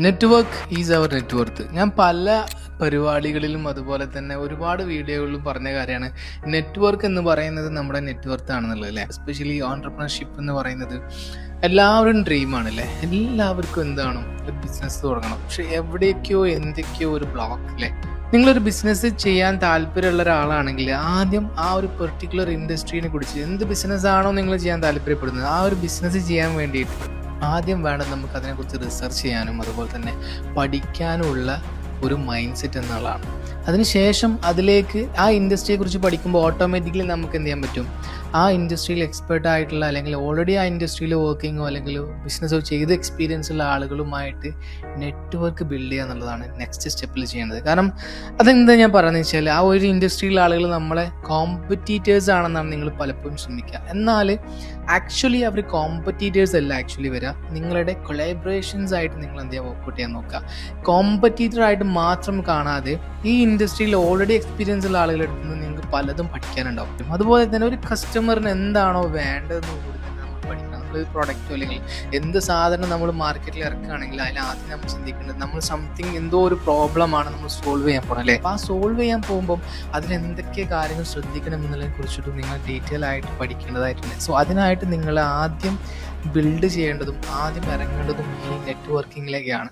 Network is our net worth ഞാൻ പല പരിപാടികളിലും അതുപോലെ തന്നെ ഒരുപാട് വീഡിയോകളിലും പറഞ്ഞ കാര്യമാണ്. നെറ്റ്വർക്ക് എന്ന് പറയുന്നത് നമ്മുടെ നെറ്റ്വർത്ത് ആണെന്നുള്ളത് അല്ലേ? എസ്പെഷ്യലി ഓൺടർപ്രണർഷിപ്പ് എന്ന് പറയുന്നത് എല്ലാവരും ഡ്രീമാണ് അല്ലേ? എല്ലാവർക്കും എന്താണ് ഒരു ബിസിനസ് തുടങ്ങണം. പക്ഷെ എവിടേക്കോ എന്തൊക്കെയോ ഒരു ബ്ലോക്ക് അല്ലേ? നിങ്ങളൊരു ബിസിനസ് ചെയ്യാൻ താല്പര്യമുള്ള ഒരാളാണെങ്കിൽ ആദ്യം ആ ഒരു പെർട്ടിക്കുലർ ഇൻഡസ്ട്രീനെ കുറിച്ച് എന്ത് ബിസിനസ് ആണോ നിങ്ങൾ ചെയ്യാൻ താല്പര്യപ്പെടുന്നത്? ആ ഒരു ബിസിനസ് ചെയ്യാൻ വേണ്ടിയിട്ട് ആദ്യം വേണം നമുക്ക് അതിനെക്കുറിച്ച് റിസർച്ച് ചെയ്യാനും അതുപോലെ തന്നെ പഠിക്കാനുള്ള ഒരു മൈൻഡ് സെറ്റ് എന്നുള്ളതാണ്. അതിനുശേഷം അതിലേക്ക് ആ ഇൻഡസ്ട്രിയെക്കുറിച്ച് പഠിക്കുമ്പോൾ ഓട്ടോമാറ്റിക്കലി നമുക്ക് എന്ത് ചെയ്യാൻ പറ്റും? ആ ഇൻഡസ്ട്രിയിൽ എക്സ്പേർട്ട് ആയിട്ടുള്ള അല്ലെങ്കിൽ ഓൾറെഡി ആ ഇൻഡസ്ട്രിയിൽ വർക്കിങ്ങോ അല്ലെങ്കിൽ ബിസിനസ്സോ ചെയ്ത് എക്സ്പീരിയൻസ് ഉള്ള ആളുകളുമായിട്ട് നെറ്റ്വർക്ക് ബിൽഡ് ചെയ്യുക എന്നുള്ളതാണ് നെക്സ്റ്റ് സ്റ്റെപ്പിൽ ചെയ്യേണ്ടത്. കാരണം അതെന്താ ഞാൻ പറയുന്നത് വെച്ചാൽ ആ ഒരു ഇൻഡസ്ട്രിയിലെ ആളുകൾ നമ്മളെ കോമ്പറ്റീറ്റേഴ്സ് ആണെന്നാണ് നിങ്ങൾ പലപ്പോഴും ശ്രമിക്കുക. എന്നാൽ ആക്ച്വലി അവർ കോമ്പറ്റീറ്റേഴ്സ് അല്ല ആക്ച്വലി വരിക നിങ്ങളുടെ കൊളാബറേഷൻസ് ആയിട്ട് നിങ്ങൾ എന്ത് ചെയ്യുക? വർക്കൗട്ട് ചെയ്യാൻ നോക്കുക. കോമ്പറ്റീറ്റർ ആയിട്ട് മാത്രം കാണാതെ ഈ ഇൻഡസ്ട്രിയിൽ ഓൾറെഡി എക്സ്പീരിയൻസ് ഉള്ള ആളുകളെടുത്ത് പലതും പഠിക്കാനുണ്ടാവും. അതുപോലെ തന്നെ ഒരു കസ്റ്റമറിന് എന്താണോ വേണ്ടതെന്ന് കൂടി തന്നെ നമ്മൾ പഠിക്കണം. നമ്മളൊരു പ്രൊഡക്റ്റോ അല്ലെങ്കിൽ എന്ത് സാധനം നമ്മൾ മാർക്കറ്റിൽ ഇറക്കുകയാണെങ്കിൽ അതിൽ ആദ്യം നമ്മൾ ചിന്തിക്കേണ്ടത് നമ്മൾ സംതിങ് എന്തോ ഒരു പ്രോബ്ലമാണ് നമ്മൾ സോൾവ് ചെയ്യാൻ പോകണം അല്ലേ? അപ്പോൾ ആ സോൾവ് ചെയ്യാൻ പോകുമ്പോൾ അതിൽ എന്തൊക്കെ കാര്യങ്ങൾ ശ്രദ്ധിക്കണം എന്നുള്ളതിനെ കുറിച്ചിട്ട് നിങ്ങൾ ഡീറ്റെയിൽ ആയിട്ട് പഠിക്കേണ്ടതായിട്ടുണ്ട്. സോ അതിനായിട്ട് നിങ്ങൾ ആദ്യം ബിൽഡ് ചെയ്യേണ്ടതും ആദ്യം ഇറങ്ങേണ്ടതും ഈ നെറ്റ്വർക്കിങ്ങിലേക്കാണ്